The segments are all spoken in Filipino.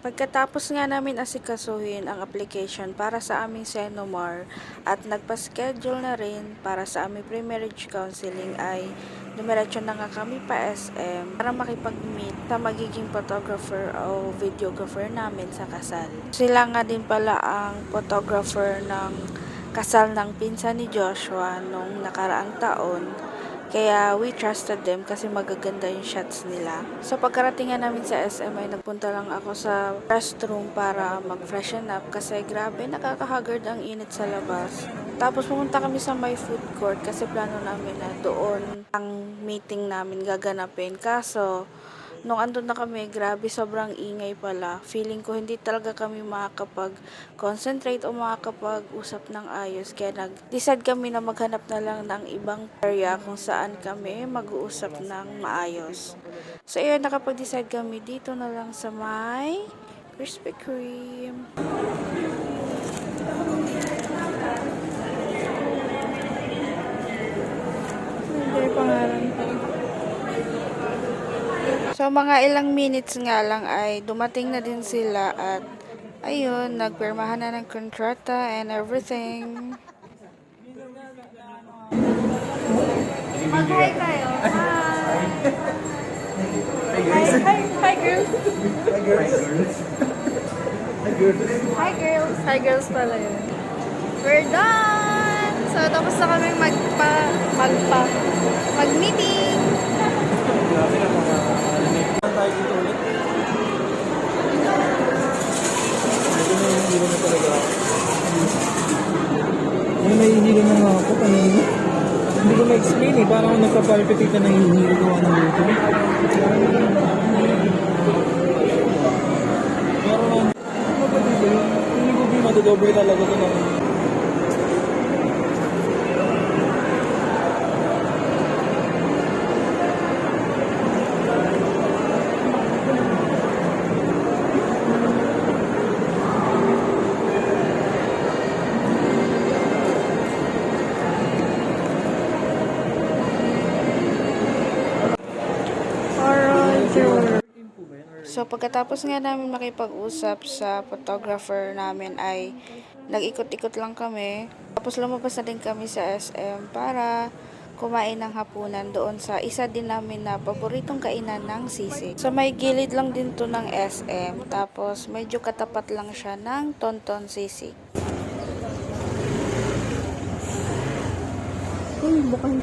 Pagkatapos nga namin asikasuhin ang application para sa aming Senomar at nagpa-schedule na rin para sa aming pre-marriage counseling ay dumiretso na nga kami pa SM para makipag-meet sa magiging photographer o videographer namin sa kasal. Sila nga din pala ang photographer ng kasal ng pinsan ni Joshua nung nakaraang taon kaya we trusted them kasi magaganda yung shots nila. So pagkarating nga namin sa SM ay nagpunta lang ako sa restroom para mag-freshen up kasi grabe nakakahagard ang init sa labas. Tapos pumunta kami sa my food court kasi plano namin na doon ang meeting namin gaganapin. Kaso nung andun na kami, grabe sobrang ingay pala. Feeling ko hindi talaga kami makakapag-concentrate o makakapag-usap ng ayos. Kaya nag-decide kami na maghanap na lang ng ibang area kung saan kami mag-uusap ng maayos. So, ayun, nakapag-decide kami dito na lang sa may Krispy Kreme. Hindi pangalan ko. So, mga ilang minutes nga lang ay dumating na din sila at ayun, nagpirmahan na ng kontrata and everything. Mag-hi kayo. Hi. Hi, hi, hi, girls. Hi girls. Hi girls. Hi, girls. Hi, girls pala yun. We're done! So, tapos na kami magpa, magpa, mag-meeting. Grabe na mga Saan tayo dito ulit? Medyo nahihilo na talaga ako. May nahihilo na ako kanina. Hindi ko ma-explain eh. Parang nagpa-palpitate na nahihilo ko ano dito. Pero ano ba dito yun? Hindi ko din matudobre talaga ito ng So, pagkatapos nga namin makipag-usap sa photographer namin ay nag-ikot-ikot lang kami. Tapos lumabas na din kami sa SM para kumain ng hapunan doon sa isa din namin na paboritong kainan ng sisig. So, may gilid lang din to ng SM. Tapos, medyo katapat lang siya ng tonton sisig. Uy, bukang.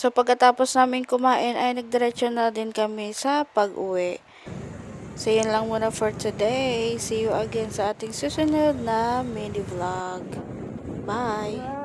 So pagkatapos namin kumain ay nagdiretso na din kami sa pag-uwi. So yun lang muna for today. See you again sa ating susunod na mini vlog. Bye!